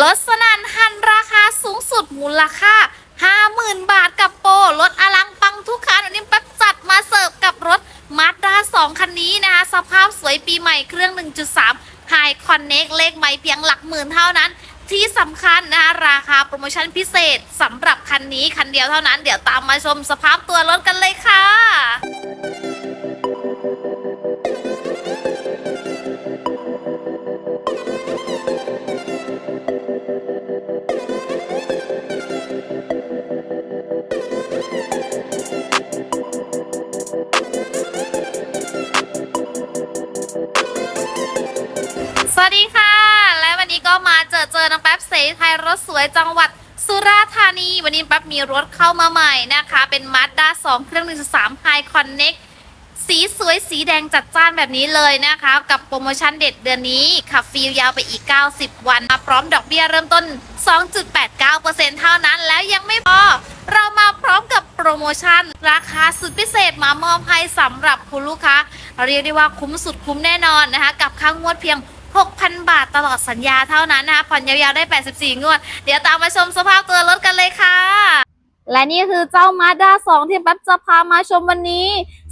ลดสนันหันราคาสูงสุดมูลค่า 50,000 บาทกับโปรลดอลังปังทุกคันวันนี้ป๊บจัดมาเสิร์ฟกับรถมาสด้า2คันนี้นะคะ สภาพสวยปีใหม่เครื่อง 1.3 High Connect เลขไม่เพียงหลักหมื่นเท่านั้น ที่สำคัญนะคะราคาโปรโมชั่นพิเศษสำหรับคันนี้คันเดียวเท่านั้น เดี๋ยวตามมาชมสภาพตัวรถกันเลยค่ะ สวัสดีค่ะ และวันนี้ก็มาเจอเจอน้องแป๊บเสไทยรถสวยจังหวัดสุราษฎร์ธานี วันนี้แป๊บมีรถเข้ามาใหม่นะคะ เป็นมา z ด้า2เครื่อง 1.3 High Connect สีสวยสีแดงจัดจ้านแบบนี้เลยนะคะ กับโปรโมชั่นเด็ดเดือนนี้ขับฟรียาวไปอีก 90 วันมาพร้อมดอกเบี้ยเริ่มต้น 2.89%เท่านั้น แล้วยังไม่พอ เรามาพร้อมกับโปรโมชั่น ราคาสุดพิเศษมามอบให้สำหรับคุณลูกค้า เรียกได้ว่าคุ้มสุดคุ้มแน่นอนนะคะ กับค่างวดเพียง6,000 บาทตลอดสัญญาเท่านั้นนะคะผ่อนยาวๆได้ 84 งวด เดี๋ยวตามมาชมสภาพตัวรถกันเลยค่ะ และนี่คือเจ้า Mazda 2ที่แป๊บจะพามาชมวันนี้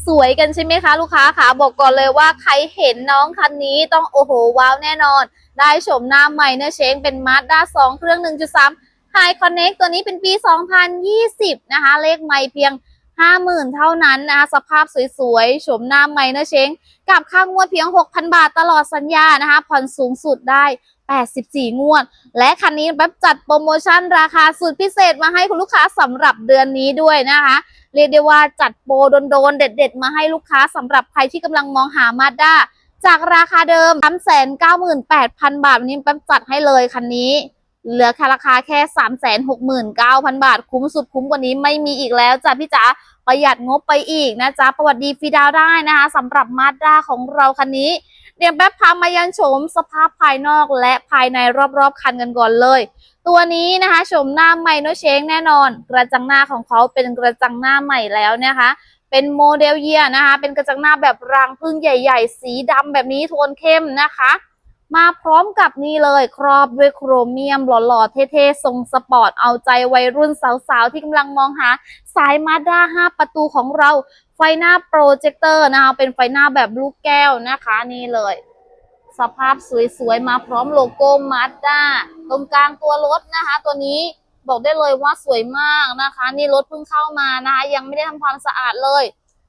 สวยกันใช่ไหมคะ ลูกค้าขาบอกก่อนเลยว่าใครเห็นน้องคันนี้ต้องโอ้โหว้าวแน่นอน ได้ชมหน้าใหม่เนื้อเชงเป็น Mazda 2เครื่อง 1.3 High Connect ตัวนี้เป็นปี 2020 นะคะ เลขใหม่เพียง 50,000 เท่านั้นนะคะสภาพสวยๆโฉมหน้าใหม่เนื้อเชงกับค่างวดเพียง 6,000 บาทตลอดสัญญานะคะผ่อนสูงสุดได้ 84 งวด และคันนี้แบบจัดโปรโมชั่นราคาสุดพิเศษมาให้คุณลูกค้าสำหรับเดือนนี้ด้วยนะคะ เรียกได้ว่าจัดโปรโดนๆเด็ด ๆ มาให้ลูกค้าสำหรับใครที่กำลังมองหามาด้าจากราคาเดิม 398,000 บาท วันนี้แป๊บจัดให้เลยคันนี้เหลือค่าราคาแค่ 369,000 บาท คุ้มสุดคุ้มกว่านี้ไม่มีอีกแล้วจ้ะพี่จ๋าประหยัดงบไปอีกนะจ๊ะประวัติดีฟีดาวได้นะคะสำหรับมาด้าของเราคันนี้ เดี๋ยวแป๊บพามายันโฉมสภาพภายนอกและภายในรอบๆ คันกันก่อนเลย ตัวนี้นะคะโฉมหน้าใหม่โนเชงแน่นอน กระจังหน้าของเขาเป็นกระจังหน้าใหม่แล้วนะคะ เป็นโมเดลเยียนะคะ เป็นกระจังหน้าแบบรางพึ่งใหญ่ ๆ สีดำแบบนี้โทนเข้มนะคะ มาพร้อมกับนี่เลยครอบด้วยโครเมียมหล่อๆ เท่ๆ ทรงสปอร์ต เอาใจวัยรุ่นสาวๆ ที่กำลังมองหาสายมาด้า5 ประตูของเรา ไฟหน้าโปรเจคเตอร์นะคะ เป็นไฟหน้าแบบลูกแก้วนะคะ นี่เลย สภาพสวยๆ มาพร้อมโลโก้มาด้าตรงกลางตัวรถนะคะ ตัวนี้บอกได้เลยว่าสวยมากนะคะ นี่รถเพิ่งเข้ามานะคะ ยังไม่ได้ทำความสะอาดเลย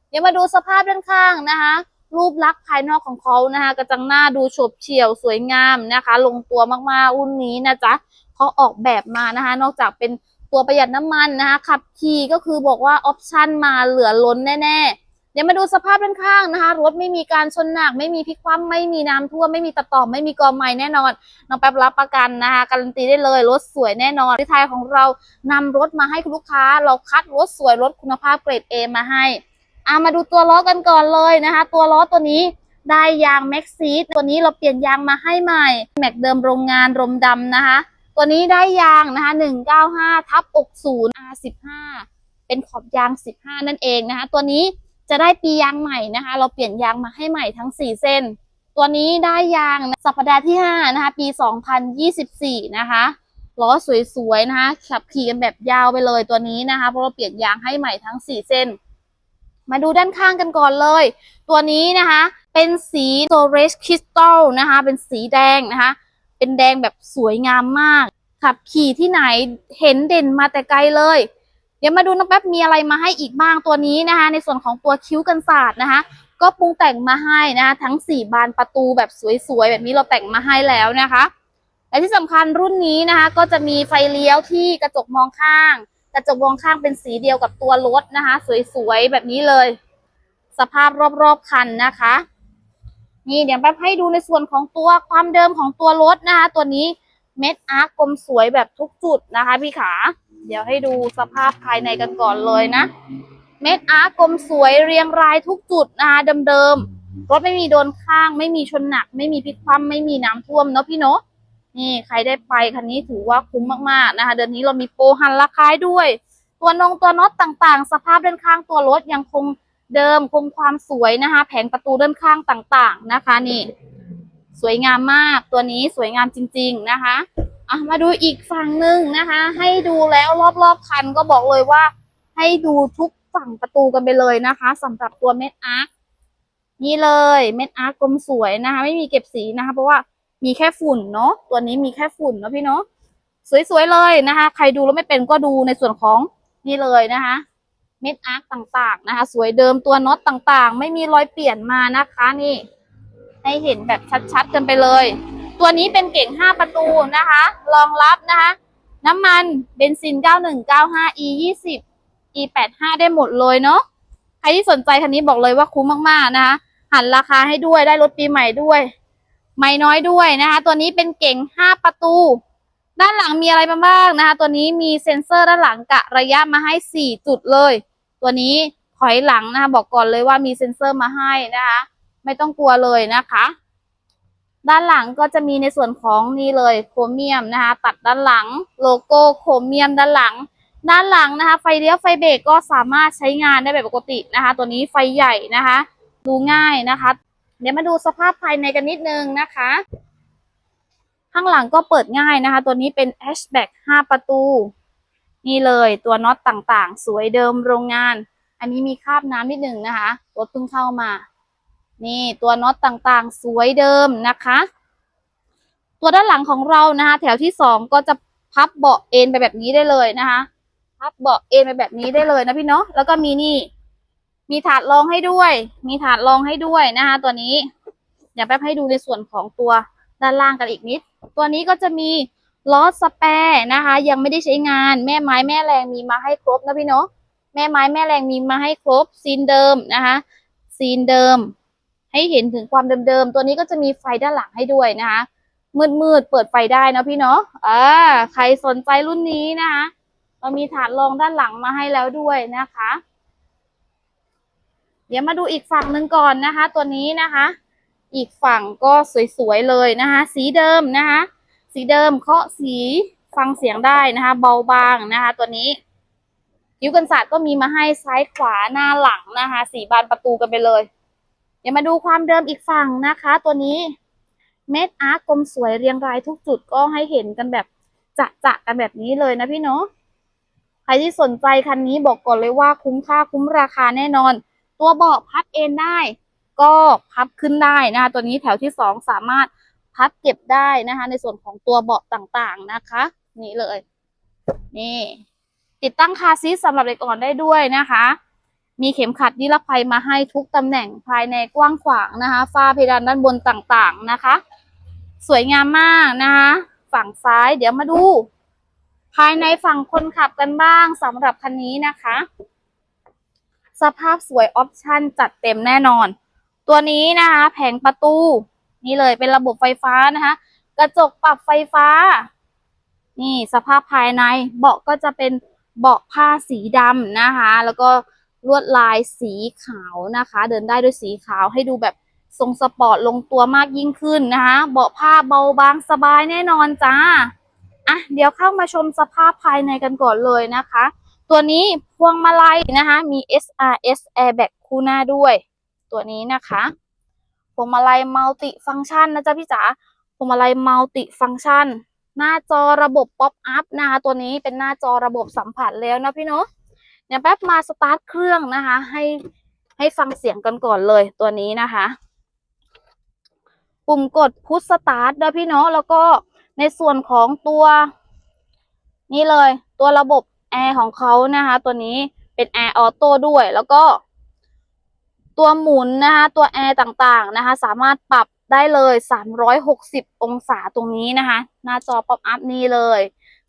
เดี๋ยวมาดูสภาพด้านข้างนะคะ รูปลักษณ์ภายนอกของเขานะคะกระจังหน้าดูโฉบเฉี่ยวสวยงามนะคะ ลงตัวมากๆรุ่นนี้นะจ๊ะเขาออกแบบมานะคะ นอกจากเป็นตัวประหยัดน้ำมันนะคะขับขี่ก็คือบอกว่าออปชั่นมาเหลือล้นแน่ๆ เดี๋ยวมาดูสภาพด้านข้างนะคะ รถไม่มีการชนหนัก ไม่มีพลิกคว่ำไม่มีน้ำท่วมไม่มีตะต่อมไม่มีกอไม้แน่นอนน้องแป๊บรับประกันนะคะการันตีได้เลยรถสวยแน่นอนที่ไทยของเรานำรถมาให้คุณลูกค้า เราคัดรถสวยรถคุณภาพเกรด A มาให้ อามาดูตัวล้อกันก่อนเลยนะคะ ตัวล้อตัวนี้ได้ยางแม็กซีตัวนี้เราเปลี่ยนยางมาให้ใหม่ แม็กเดิมโรงงานรมดำนะคะ ตัวนี้ได้ยางนะคะ195ทับ60 R15 เป็นขอบยาง 15 นั่นเองนะคะ ตัวนี้จะได้ปียางใหม่นะคะ เราเปลี่ยนยางมาให้ใหม่ทั้ง 4 เส้น ตัวนี้ได้ยางสัปดาห์ที่ 5 นะคะ ปี 2024 นะคะล้อสวยๆนะคะขับขี่กันแบบยาวไปเลยตัวนี้นะคะเพราะเราเปลี่ยนยางให้ใหม่ทั้ง 4 เส้น มาดูด้านข้างกันก่อนเลย ตัวนี้นะคะ เป็นสี storage crystal นะคะ เป็นสีแดงนะคะ เป็นแดงแบบสวยงามมาก ขับขี่ที่ไหนเห็นเด่นมาแต่ไกลเลย เดี๋ยวมาดูน้องแป๊บมีอะไรมาให้อีกบ้างตัวนี้นะคะ ในส่วนของตัวคิ้วกันศาสตร์นะคะ ก็ปรุงแต่งมาให้นะคะทั้ง 4 บานประตูแบบสวยๆแบบนี้เราแต่งมาให้แล้วนะคะและที่สำคัญรุ่นนี้นะคะ ก็จะมีไฟเลี้ยวที่กระจกมองข้าง กระจกมองข้างเป็นสีเดียวกับตัวรถนะคะ สวยๆแบบนี้เลย สภาพรอบๆคันนะคะ นี่เดี๋ยวแป๊บให้ดูในส่วนของตัวความเดิมของตัวรถนะคะ ตัวนี้เม็ดอาร์กกลมสวยแบบทุกจุดนะคะ พี่ขา เดี๋ยวให้ดูสภาพภายในกันก่อนเลยนะ เม็ดอาร์กกลมสวยเรียงรายทุกจุดนะคะเดิมๆรถไม่มีโดนข้าง ไม่มีชนหนัก ไม่มีพลิกคว่ำไม่มีน้ำท่วมเนาะพี่เนาะ นี่ใครได้ไปคันนี้ถือว่าคุ้มมากๆนะคะ เดือนนี้เรามีโปรหันราคาด้วย ตัวนงตัวน็อตต่างๆ สภาพด้านข้างตัวรถยังคงเดิมคงความสวยนะคะ แผงประตูด้านข้างต่างๆนะคะ นี่ สวยงามมากตัวนี้สวยงามจริง ๆนะคะอะมาดูอีกฝั่งหนึ่งนะคะ ให้ดูแล้วรอบๆคันก็บอกเลยว่า ให้ดูทุกฝั่งประตูกันไปเลยนะคะสำหรับตัวเม็ดอาร์คนี่เลยเม็ดอาร์คกลมสวยนะคะ ไม่มีเก็บสีนะคะ เพราะว่า มีแค่ฝุ่นเนาะตัวนี้มีแค่ฝุ่นเนาะพี่เนาะสวยๆเลยนะคะ ใครดูแล้วไม่เป็นก็ดูในส่วนของนี่เลยนะคะเม็ดอาร์คต่างๆนะคะ สวยเดิมตัวน็อตต่างๆ ไม่มีรอยเปลี่ยนมานะคะนี่ ให้เห็นแบบชัดๆกันไปเลย ตัวนี้เป็นเก่ง 5 ประตูนะคะ รองรับนะคะ น้ำมันเบนซิน 9195 e 20 e 85ได้หมดเลยเนาะใครที่สนใจคันนี้บอกเลยว่าคุ้มมากๆนะคะ หันราคาให้ด้วยได้รถปีใหม่ด้วย ไม่น้อยด้วยนะคะ ตัวนี้เป็นเก่ง 5 ประตู ด้านหลังมีอะไรบ้างนะคะ ตัวนี้มีเซ็นเซอร์ด้านหลังกะระยะมาให้ 4 จุดเลย ตัวนี้ถอยหลังนะคะบอกก่อนเลยว่ามีเซ็นเซอร์มาให้นะคะ ไม่ต้องกลัวเลยนะคะ ด้านหลังก็จะมีในส่วนของนี่เลยโครเมียมนะคะ ตัดด้านหลังโลโก้โครเมียมด้านหลัง ด้านหลังนะคะ ไฟเลี้ยวไฟเบรกก็สามารถใช้งานได้แบบปกตินะคะ ตัวนี้ไฟใหญ่นะคะ ดูง่ายนะคะ เดี๋ยวมาดูสภาพภายในกันนิดนึงนะคะ ข้างหลังก็เปิดง่ายนะคะ ตัวนี้เป็นแฮชแบ็ก5ประตู นี่เลยตัวน็อตต่างๆ สวยเดิมโรงงาน อันนี้มีคราบน้ำนิดหนึ่งนะคะ รถเพิ่งเข้ามา นี่ตัวน็อตต่างๆ สวยเดิมนะคะ ตัวด้านหลังของเรานะคะ แถวที่สองก็จะพับเบาะเอนไปแบบนี้ได้เลยนะคะ พับเบาะเอนไปแบบนี้ได้เลยนะพี่เนาะ แล้วก็มีนี่ มีถาดรองให้ด้วย มีถาดรองให้ด้วยนะคะตัวนี้เดี๋ยวแป๊บให้ดูในส่วนของตัวด้านล่างกันอีกนิด ตัวนี้ก็จะมีล้อสแปร์นะคะ ยังไม่ได้ใช้งานแม่ไม้แม่แรงมีมาให้ครบนะพี่เนาะแม่ไม้แม่แรงมีมาให้ครบซีนเดิมนะคะซีนเดิม ให้เห็นถึงความเดิมๆตัวนี้ก็จะมีไฟด้านหลังให้ด้วยนะคะมืดๆเปิดไฟได้นะพี่เนาะอ่าใครสนใจรุ่นนี้นะคะเรามีฐานรองด้านหลังมาให้แล้วด้วยนะคะ เดี๋ยวมาดูอีกฝั่งหนึ่งก่อนนะคะ ตัวนี้นะคะ อีกฝั่งก็สวยๆเลยนะคะ สีเดิมนะคะ สีเดิมเคาะสีฟังเสียงได้นะคะ เบาบางนะคะ ตัวนี้คิ้วกันศาสตร์ก็มีมาให้ซ้ายขวาหน้าหลังนะคะ สีบานประตูกันไปเลย เดี๋ยวมาดูความเดิมอีกฝั่งนะคะ ตัวนี้เม็ดอาร์กลมสวยเรียงรายทุกจุดก็ให้เห็นกันแบบจะจะกันแบบนี้เลยนะพี่เนาะใครที่สนใจคันนี้บอกก่อนเลยว่าคุ้มค่าคุ้มราคาแน่นอน ตัวเบาะพับเอนได้ ก็พับขึ้นได้นะคะตัวนี้แถวที่สองสามารถพับเก็บได้นะคะ ในส่วนของตัวเบาะต่างๆนะคะ นี่เลย นี่ ติดตั้งคาซีทสำหรับเด็กอ่อนได้ด้วยนะคะ มีเข็มขัดนิรภัยมาให้ทุกตำแหน่งภายในกว้างขวางนะคะฝ้าเพดานด้านบนต่างๆนะคะ สวยงามมากนะคะ ฝั่งซ้ายเดี๋ยวมาดู ภายในฝั่งคนขับกันบ้างสำหรับคันนี้นะคะ สภาพสวยออปชั่นจัดเต็มแน่นอน ตัวนี้นะคะแผงประตู นี่เลยเป็นระบบไฟฟ้านะคะ กระจกปรับไฟฟ้า นี่สภาพภายในเบาะก็จะเป็นเบาะผ้าสีดำนะคะ แล้วก็ลวดลายสีขาวนะคะ เดินได้ด้วยสีขาวให้ดูแบบทรงสปอร์ตลงตัวมากยิ่งขึ้นนะคะ เบาะผ้าเบาบางสบายแน่นอนจ้าอะเดี๋ยวเข้ามาชมสภาพภายในกันก่อนเลยนะคะ ตัวนี้พวงมาลัยนะคะ มี SRS airbag คู่หน้าด้วย ตัวนี้นะคะพวงมาลัยมัลติฟัง c t ชันนะจ๊ะพี่จ๋าพวงมาลัยมัลติฟัง c t ชัน หน้าจอระบบป๊อปอัพนะคะ ตัวนี้เป็นหน้าจอระบบสัมผัสแล้วนะพี่เนาะเดี๋ยวแป๊บมาสตาร์ทเครื่องนะคะ ให้ให้ฟังเสียงกันก่อนเลยตัวนี้นะคะ ปุ่มกดพุชสตาร์ทนะพี่เนาะแล้วก็ในส่วนของตัว นี่เลย ตัวระบบ แอร์ของเขานะคะ ตัวนี้เป็นแอร์ออโต้ด้วย แล้วก็ตัวหมุนนะคะตัวแอร์ต่างๆนะคะ สามารถปรับได้เลย 360 องศาตรงนี้นะคะ หน้าจอป๊อปอัพนี่เลย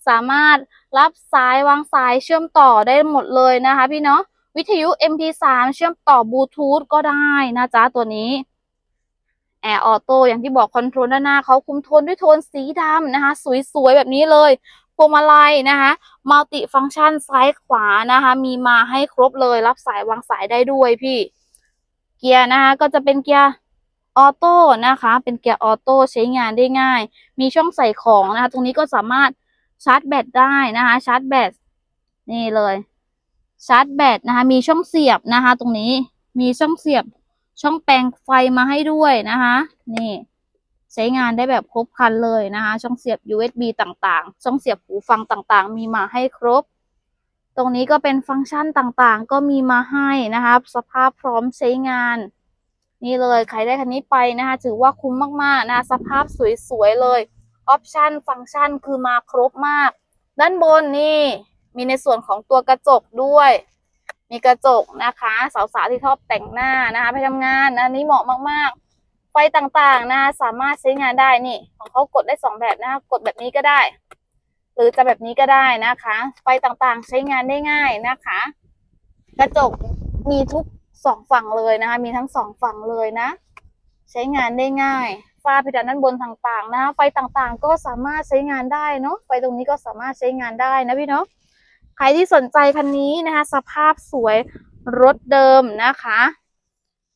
สามารถรับสายวางสายเชื่อมต่อได้หมดเลยนะคะ พี่เนาะวิทยุ MP3 เชื่อมต่อบลูทูธก็ได้นะจ๊ะตัวนี้แอร์ออโต้อย่างที่บอกคอนโทรลด้านหน้าเขาคุมโทนด้วยโทนสีดำนะคะ สวยๆ แบบนี้เลย วงมาลัยนะคะมัลติฟัง c t ชันซ้ายขวานะคะ มีมาให้ครบเลยรับสายวางสายได้ด้วยพี่ เกียร์นะคะก็จะเป็นเกียร์ออโต้นะคะ เป็นเกียร์ออโต้ใช้งานได้ง่าย มีช่องใส่ของนะคะ ตรงนี้ก็สามารถชาร์จแบตได้นะคะ ชาร์จแบตนี่เลยชาร์จแบตนะคะ มีช่องเสียบนะคะ ตรงนี้มีช่องเสียบช่องแปลงไฟมาให้ด้วยนะคะ นี่ ใช้งานได้แบบครบครันเลยนะคะ ช่องเสียบ USB ต่างๆ ช่องเสียบหูฟังต่างๆ มีมาให้ครบ ตรงนี้ก็เป็นฟังก์ชันต่างๆ ก็มีมาให้นะครับสภาพพร้อมใช้งาน นี่เลยใครได้คันนี้ไปนะคะ ถือว่าคุ้มมากๆนะ สภาพสวยๆเลยออปชันฟังก์ชันคือมาครบมาก ด้านบนนี่มีในส่วนของตัวกระจกด้วย มีกระจกนะคะ สาวๆที่ชอบแต่งหน้านะคะ ไปทำงานนะอันนี้เหมาะมากๆ ไฟต่างๆนะสามารถใช้งานได้นี่ ของเขากดได้สองแบบนะคะกดแบบนี้ก็ได้ หรือจะแบบนี้ก็ได้นะคะ ไฟต่างๆใช้งานได้ง่ายนะคะ กระจกมีทุกสองฝั่งเลยนะคะ มีทั้งสองฝั่งเลยนะ ใช้งานได้ง่ายฝ้าเพดานด้านบนต่างๆ นะไฟต่างๆ ก็สามารถใช้งานได้เนาะไฟตรงนี้ก็สามารถใช้งานได้นะพี่เนาะใครที่สนใจคันนี้นะคะ สภาพสวยรถเดิมนะคะ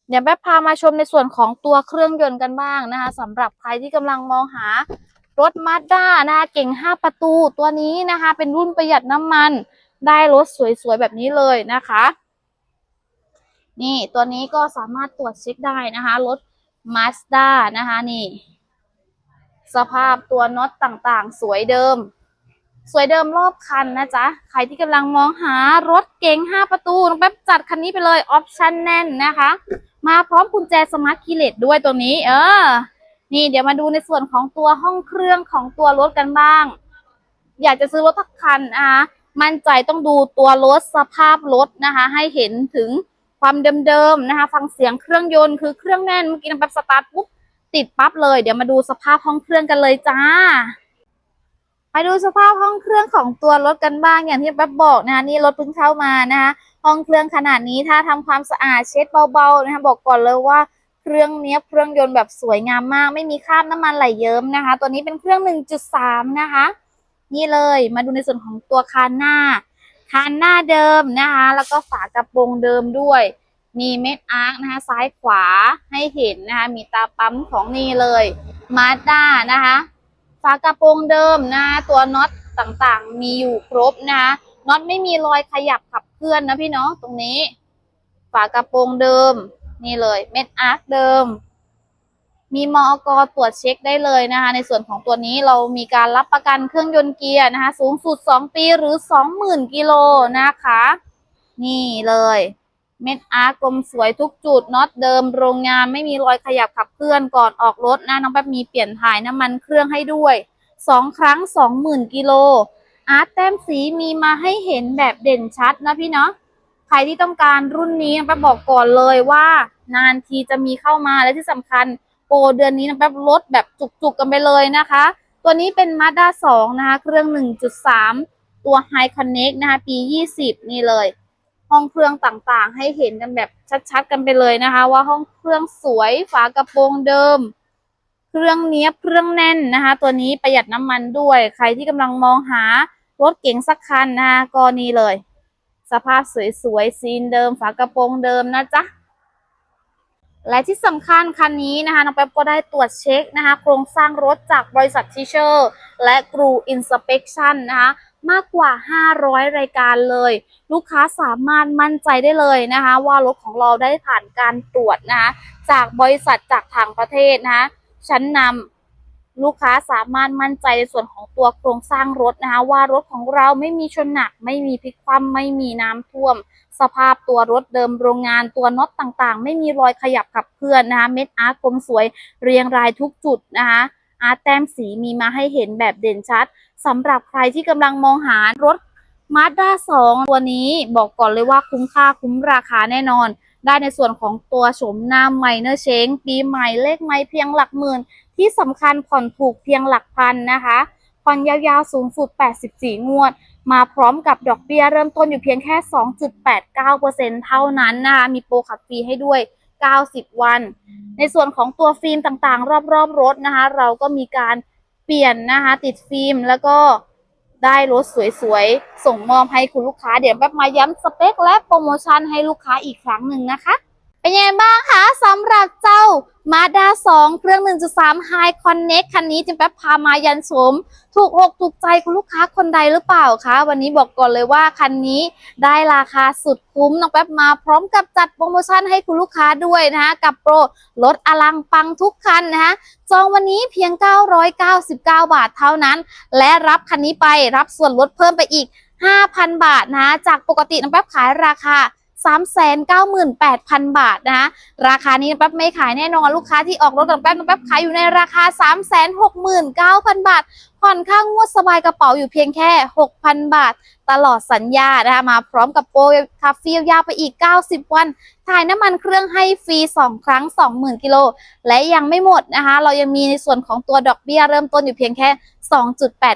เดี๋ยวแป๊บพามาชมในส่วนของตัวเครื่องยนต์กันบ้างนะคะสำหรับใครที่กำลังมองหารถมาด้านะคะเก่ง 5 ประตูตัวนี้นะคะ เป็นรุ่นประหยัดน้ำมันได้รถสวยๆ แบบนี้เลยนะคะ นี่ตัวนี้ก็สามารถตรวจเช็คได้นะคะ รถ Mazda นะคะนี่ สภาพตัวน็อตต่างๆ สวยเดิม สวยเดิมรอบคันนะจ๊ะ ใครที่กำลังมองหารถเก๋ง5 ประตูน้องแป๊บจัดคันนี้ไปเลย ออปชั่นแน่นนะคะ มาพร้อมกุญแจสมาร์ทคีย์เลสด้วยตัวนี้ เออ นี่เดี๋ยวมาดูในส่วนของตัวห้องเครื่องของตัวรถกันบ้าง อยากจะซื้อรถทักคันนะคะมั่นใจต้องดูตัวรถสภาพรถนะคะ ให้เห็นถึงความเดิมๆนะคะ ฟังเสียงเครื่องยนต์คือเครื่องแน่นเมื่อกี้นำแป๊บสตาร์ทปุ๊บติดปั๊บเลย เดี๋ยวมาดูสภาพห้องเครื่องกันเลยจ้าไปดูสภาพห้องเครื่องของตัวรถกันบ้างอย่างที่แป๊บบอกนะคะนี่รถเพิ่งเข้ามานะคะ ห้องเครื่องขนาดนี้ถ้าทำความสะอาดเช็ดเบาๆนะคะบอกก่อนเลยว่าเครื่องเนี้ยเครื่องยนต์แบบสวยงามมาก ไม่มีคราบน้ำมันไหลเยิ้มนะคะ ตัวนี้เป็นเครื่อง 1.3 นะคะ นี่เลยมาดูในส่วนของตัวคานหน้า คานหน้าเดิมนะคะ แล้วก็ฝากระโปรงเดิมด้วย มีเม็ดอาร์คนะคะซ้ายขวาให้เห็นนะคะ มีตาปั๊มของนี่เลยมาด้านะคะฝากระโปรงเดิมนะตัวน็อตต่างๆ มีอยู่ครบนะคะน็อตไม่มีรอยขยับขับ เคลื่อนนะพี่เนาะตรงนี้ ฝากระโปรงเดิม นี่เลยเม็ดอาร์คเดิม มีมอกตรวจเช็คได้เลยนะคะ ในส่วนของตัวนี้เรามีการรับประกันเครื่องยนต์เกียร์นะคะ สูงสุด 2 ปีหรือ 20,000 กิโลนะคะ นี่เลยเม็ดอาร์กลมสวยทุกจุดน็อตเดิมโรงงานไม่มีรอยขยับขับเคลื่อนก่อนออกรถนะน้องแป๊บมีเปลี่ยนถ่ายน้ำมันเครื่องให้ด้วยสองครั้งสองหมื่นกิโล อาร์ตแต้มสีมีมาให้เห็นแบบเด่นชัดนะพี่เนาะใครที่ต้องการรุ่นนี้น้องแป๊บบอกก่อนเลยว่า นานทีจะมีเข้ามาและที่สำคัญโปรเดือนนี้น้องแป๊บลดแบบจุกๆกันไปเลยนะคะ ตัวนี้เป็น Mazda 2 นะคะ เครื่อง 1.3 ตัว High Connect นะคะ ปี 20 นี่เลย ห้องเครื่องต่างๆ ให้เห็นกันแบบชัดๆ กันไปเลยนะคะ ว่าห้องเครื่องสวยฝากระโปรงเดิม เครื่องเนี้ยเครื่องแน่นนะคะ ตัวนี้ประหยัดน้ำมันด้วย ใครที่กำลังมองหา รถเก๋งสักคันนะก็นี่เลย สภาพสวยๆซีนเดิม ฝากระโปรงเดิมนะจ๊ะและที่สำคัญคันนี้นะคะน้องแป๊บก็ได้ตรวจเช็คนะคะ โครงสร้างรถจากบริษัททิเชอร์และกรูอินสเป t ชันนะคะมากกว่า 500 รายการเลย ลูกค้าสามารถมั่นใจได้เลยนะคะ ว่ารถของเราได้ผ่านการตรวจนะคะจากบริษัทจากทางประเทศนะคะชั้นนำ ลูกค้าสามารถมั่นใจในส่วนของตัวโครงสร้างรถนะคะว่ารถของเราไม่มีชนหนัก ไม่มีพลิกคว่ำไม่มีน้ำท่วม สภาพตัวรถเดิมโรงงานตัวน็อตต่างๆ ไม่มีรอยขยับขับเคลื่อนนะคะเม็ดอาร์ตกลมสวยเรียงรายทุกจุดนะคะอาร์ตแต้มสีมีมาให้เห็นแบบเด่นชัดสำหรับใครที่กำลังมองหารถ Mazda 2ตัวนี้บอกก่อนเลยว่าคุ้มค่าคุ้มราคาแน่นอน ได้ในส่วนของตัวโฉมหน้าใหม่เนอร์เชงปีใหม่เลขไม่เพียงหลักหมื่น ที่สำคัญผ่อนถูกเพียงหลักพันนะคะ ผ่อนยาวๆสูงสุด 84 งวด มาพร้อมกับดอกเบี้ยเริ่มต้นอยู่เพียงแค่ 2.89%เท่านั้นนะคะ มีโปรขับฟรีให้ด้วย 90 วัน ในส่วนของตัวฟิล์มต่างๆ รอบๆ รถนะคะ เราก็มีการเปลี่ยนนะคะ ติดฟิล์มแล้วก็ได้รถสวยๆ ส่งมอบให้คุณลูกค้า เดี๋ยวแป๊บมาย้ำสเปคและโปรโมชั่นให้ลูกค้าอีกครั้งหนึ่งนะคะ เป็นยังไงบ้างคะสำหรับเจ้า Mazda 2 เครื่อง 1.3 High Connect คันนี้จิมแป๊บพามายันชม ถูกอกถูกใจคุณลูกค้าคนใดหรือเปล่าคะ วันนี้บอกก่อนเลยว่าคันนี้ได้ราคาสุดคุ้มน้องแป๊บมาพร้อมกับจัดโปรโมชั่นให้คุณลูกค้าด้วยนะคะกับโปรลดอลังปังทุกคันนะคะจองวันนี้เพียง 999 บาทเท่านั้น และรับคันนี้ไปรับส่วนลดเพิ่มไปอีก 5,000 บาทนะคะจากปกติน้องแป๊บขายราคา 398,000 บาทนะคะราคานี้แป๊บไม่ขายแน่นอนลูกค้าที่ออกรถน้องแป๊บแป๊บขายอยู่ในราคา 369,000 บาท ผ่อนค่างวดสบายกระเป๋าอยู่เพียงแค่ 6,000 บาท ตลอดสัญญานะคะมาพร้อมกับโปรคาฟียาวไปอีก 90 วัน ถ่ายน้ำมันเครื่องให้ฟรี 2 ครั้ง 20,000 กิโล และยังไม่หมดนะคะ เรายังมีในส่วนของตัวดอกเบี้ยเริ่มต้นอยู่เพียงแค่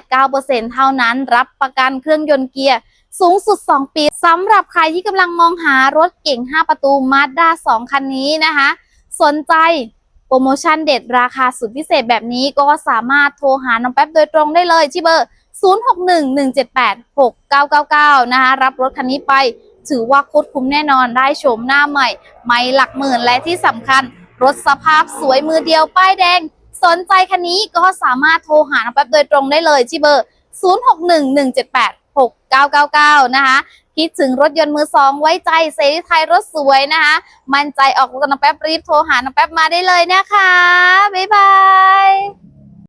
2.89%เท่านั้น รับประกันเครื่องยนต์เกียร์ สูงสุด 2 ปีสำหรับใครที่กำลังมองหารถเก่ง 5 ประตู Mazda 2คันนี้นะคะ สนใจโปรโมชั่นเด็ดราคาสุดพิเศษแบบนี้ก็สามารถโทรหาน้องแป๊บโดยตรงได้เลยที่เบอร์ 0611786999 นะคะ รับรถคันนี้ไปถือว่าโคตรคุ้มแน่นอนได้โฉมหน้าใหม่ ไม่หลักหมื่นและที่สำคัญ รถสภาพสวยมือเดียวป้ายแดง สนใจคันนี้ก็สามารถโทรหาน้องแป๊บโดยตรงได้เลยที่เบอร์ 061178 6999 นะคะคิดถึงรถยนต์มือสองไว้ใจเซรีไทยรถสวยนะคะ มั่นใจออกรถกับน้องแป๊บรีบโทรหาน้องแป๊บมาได้เลยนะคะ บ๊ายบาย